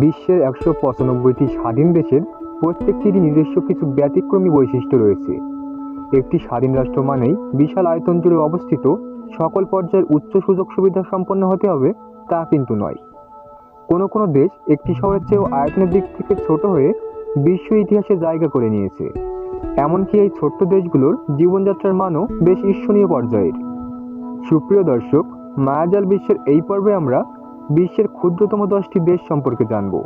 বিশ্বের একশো পঁচানব্বইটি স্বাধীন দেশের প্রত্যেকটিরই নিজস্ব কিছু ব্যতিক্রমী বৈশিষ্ট্য রয়েছে। একটি স্বাধীন রাষ্ট্র মানেই বিশাল আয়তন জুড়ে অবস্থিত, সকল পর্যায়ের উচ্চ সুযোগ সুবিধা সম্পন্ন হতে হবে তা কিন্তু নয়। কোনো কোনো দেশ একটি শহরের চেয়েও আয়তনের দিক থেকে ছোট হয়ে বিশ্ব ইতিহাসে জায়গা করে নিয়েছে। এমনকি এই ছোট্ট দেশগুলোর জীবনযাত্রার মানও বেশ ঈর্ষণীয় পর্যায়ের। সুপ্রিয় দর্শক, মায়াজাল বিশ্বের এই পর্বে আমরা বিশ্বের ক্ষুদ্রতম দশটি দেশ সম্পর্কে জানব।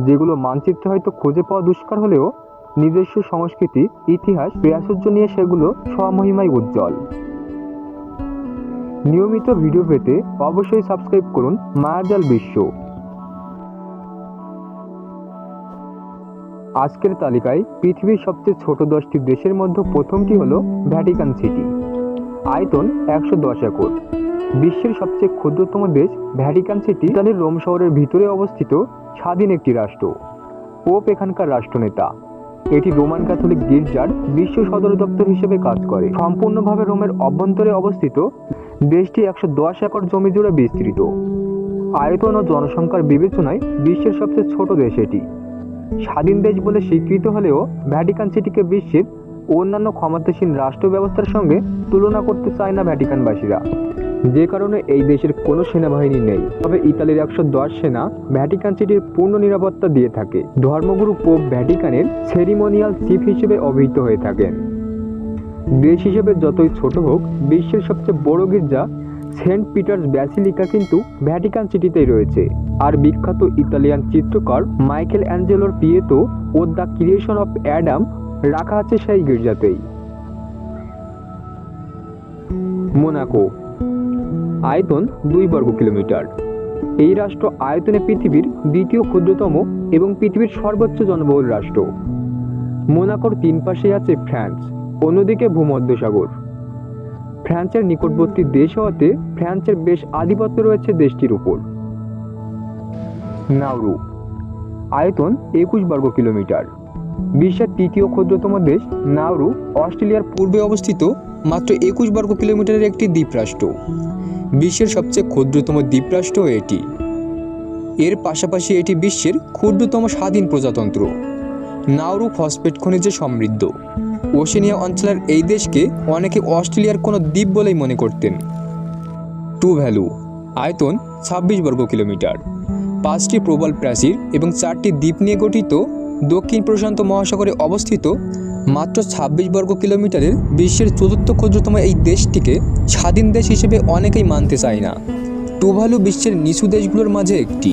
যেগুলো মানচিত্রে হয়তো খুঁজে পাওয়া দুষ্কর হলেও নিজস্ব সংস্কৃতি, ইতিহাস, প্রাচুর্য নিয়ে সেগুলো স্বমহিমায় উজ্জ্বল। নিয়মিত ভিডিও পেতে অবশ্যই সাবস্ক্রাইব করুন মায়াজাল বিশ্ব। আজকের তালিকায় পৃথিবীর সবচেয়ে ছোট দশটি দেশের মধ্যে প্রথমটি হল ভ্যাটিকান সিটি। আয়তন একশো দশ একর। বিশ্বের সবচেয়ে ক্ষুদ্রতম দেশ ভ্যাটিকান সিটি ইতালির রোম শহরের ভিতরে অবস্থিত স্বাধীন একটি রাষ্ট্র। পোপ এখানকার রাষ্ট্রনেতা। এটি রোমান ক্যাথলিক গির্জার বিশ্ব সদর দপ্তর হিসেবে কাজ করে। সম্পূর্ণভাবে রোমের অভ্যন্তরে অবস্থিত, দেশটি একশো দশ একর জমি জুড়ে বিস্তৃত। আয়তন ও জনসংখ্যার বিবেচনায় বিশ্বের সবচেয়ে ছোট দেশ এটি। স্বাধীন দেশ বলে স্বীকৃত হলেও ভ্যাটিকান সিটিকে বিশ্বের অন্যান্য ক্ষমতাসীন রাষ্ট্র ব্যবস্থার সঙ্গে তুলনা করতে চায় না ভ্যাটিকানবাসীরা। যে কারণে এই দেশের কোনো সেনাবাহিনী নেই। তবে ইতালির একশো দশ সেনা ভ্যাটিকান সিটির পূর্ণ নিরাপত্তা দিয়ে থাকে। ধর্মগুরু পোপ ভ্যাটিকানের সেরিমোনিয়াল চিফ হিসেবে অভিহিত হয়ে থাকেন। দেশ হিসেবে যতই ছোট হোক, বিশ্বের সবচেয়ে বড় গির্জা সেন্ট পিটার্স ব্যাসিলিকা কিন্তু ভ্যাটিকান সিটিতেই রয়েছে। আর বিখ্যাত ইতালিয়ান চিত্রকর Michael অ্যাঞ্জেলোর পিয়েতো O the creation of Adam রাখা আছে সেই গির্জাতেই। মোনাকো আয়তন দুই বর্গ কিলোমিটার। এই রাষ্ট্র আয়তনে পৃথিবীর দ্বিতীয় ক্ষুদ্রতম এবং পৃথিবীর সর্বোচ্চ জনবহুল রাষ্ট্র। মোনাকোর তিন পাশে আছে ফ্রান্স, অন্যদিকে ভূমধ্যসাগর। ফ্রান্সের নিকটবর্তী দেশ হওয়াতে ফ্রান্সের বেশ আধিপত্য রয়েছে দেশটির উপর। নাউরু, আয়তন একুশ বর্গ কিলোমিটার। বিশ্বের তৃতীয় ক্ষুদ্রতম দেশ, নাউরু, অস্ট্রেলিয়ার পূর্বে অবস্থিত মাত্র একুশ বর্গ কিলোমিটারের একটি দ্বীপরাষ্ট্র। বিশ্বের সবচেয়ে ক্ষুদ্রতম দ্বীপরাষ্ট্র এটি। এর পাশাপাশি এটি বিশ্বের ক্ষুদ্রতম স্বাধীন প্রজাতন্ত্র। নাউরু ফসফেট খনিজে সমৃদ্ধ। ওশেনিয়া অঞ্চলের এই দেশকে অনেকে অস্ট্রেলিয়ার কোনো দ্বীপ বলেই মনে করতেন। টু ভ্যালু, আয়তন ছাব্বিশ বর্গ কিলোমিটার। পাঁচটি প্রবল প্রাচীর এবং চারটি দ্বীপ নিয়ে গঠিত দক্ষিণ প্রশান্ত মহাসাগরে অবস্থিত মাত্র ছাব্বিশ বর্গ কিলোমিটারের বিশ্বের চতুর্থ ক্ষুদ্রতম এই দেশটিকে স্বাধীন দেশ হিসেবে অনেকেই মানতে চায় না। টুভালু বিশ্বের নিচু দেশগুলোর মাঝে একটি।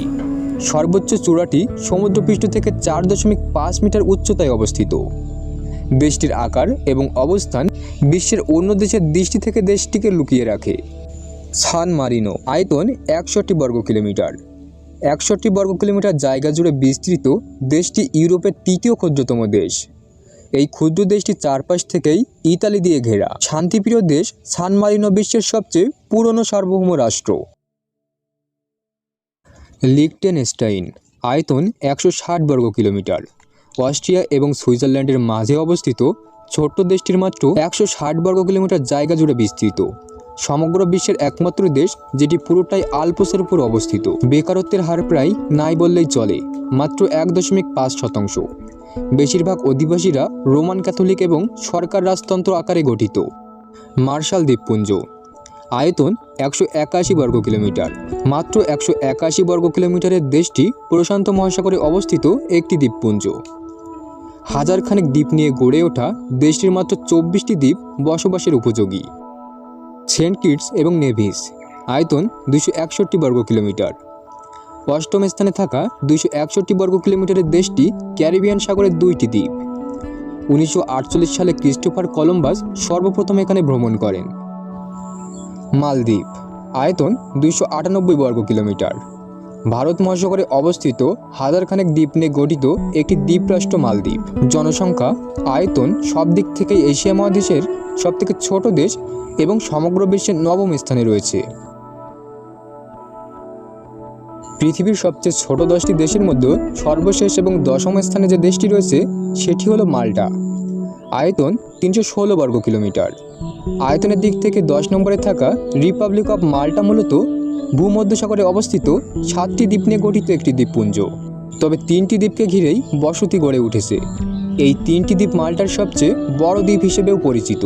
সর্বোচ্চ চূড়াটি সমুদ্রপৃষ্ঠ থেকে চার দশমিক পাঁচ মিটার উচ্চতায় অবস্থিত। দেশটির আকার এবং অবস্থান বিশ্বের অন্য দেশের দৃষ্টি থেকে দেশটিকে লুকিয়ে রাখে। সান মারিনো আয়তন একষট্টি বর্গ কিলোমিটার। একষট্টি বর্গ কিলোমিটার জায়গা জুড়ে বিস্তৃত দেশটি ইউরোপের তৃতীয় ক্ষুদ্রতম দেশ। এই ক্ষুদ্র দেশটি চারপাশ থেকেই ইতালি দিয়ে ঘেরা। শান্তিপ্রিয় দেশ, সান মারিনো বিশ্বের সবচেয়ে পুরনো সার্বভৌম রাষ্ট্র। লিকটেনস্টাইন আয়তন একশো ষাট বর্গ কিলোমিটার। অস্ট্রিয়া এবং সুইজারল্যান্ডের মাঝে অবস্থিত ছোট্ট দেশটির মাত্র একশো ষাট বর্গ কিলোমিটার জায়গা জুড়ে বিস্তৃত। সমগ্র বিশ্বের একমাত্র দেশ, যেটি পুরোটাই আলপোসের উপর অবস্থিত। বেকারত্বের হার প্রায় নাই বললেই চলে, মাত্র এক দশমিক পাঁচ শতাংশ। বেশিরভাগ অধিবাসীরা রোমান ক্যাথলিক এবং সরকার রাজতন্ত্র আকারে গঠিত। মার্শাল দ্বীপপুঞ্জ। আয়তন একশো একাশি বর্গ কিলোমিটার। মাত্র একশো একাশি বর্গ কিলোমিটারের দেশটি প্রশান্ত মহাসাগরে অবস্থিত একটি দ্বীপপুঞ্জ। হাজারখানেক দ্বীপ নিয়ে গড়ে ওঠা দেশটির মাত্র চব্বিশটি দ্বীপ বসবাসের উপযোগী। সেন্ট কিটস এবং নেভিস। আয়তন দুশো একষট্টি বর্গ কিলোমিটার। অষ্টম স্থানে থাকা দুইশো একষট্টি বর্গ কিলোমিটারের দেশটি ক্যারিবিয়ান সাগরের দুইটি দ্বীপ। উনিশশো আটচল্লিশ সালে ক্রিস্টোফার কলম্বাস সর্বপ্রথম এখানে ভ্রমণ করেন। মালদ্বীপ, আয়তন দুইশো আটানব্বই বর্গ কিলোমিটার। ভারত মহাসাগরে অবস্থিত হাজারখানেক দ্বীপ নিয়ে গঠিত একটি দ্বীপরাষ্ট্র মালদ্বীপ। জনসংখ্যা, আয়তন সব দিক থেকে এশিয়া মহাদেশের সবথেকে ছোট দেশ এবং সমগ্র বিশ্বের নবম স্থানে রয়েছে। পৃথিবীর সবচেয়ে ছোট দশটি দেশের মধ্যে সর্বশেষ এবং দশম স্থানে যে দেশটি রয়েছে, সেটি হলো মাল্টা। আয়তন তিনশো ষোলো বর্গ কিলোমিটার। আয়তনের দিক থেকে দশ নম্বরে থাকা রিপাবলিক অফ মাল্টা মূলত ভূমধ্যসাগরে অবস্থিত সাতটি দ্বীপ নিয়ে গঠিত একটি দ্বীপপুঞ্জ। তবে তিনটি দ্বীপকে ঘিরেই বসতি গড়ে উঠেছে। এই তিনটি দ্বীপ মাল্টার সবচেয়ে বড় দ্বীপ হিসেবেও পরিচিত।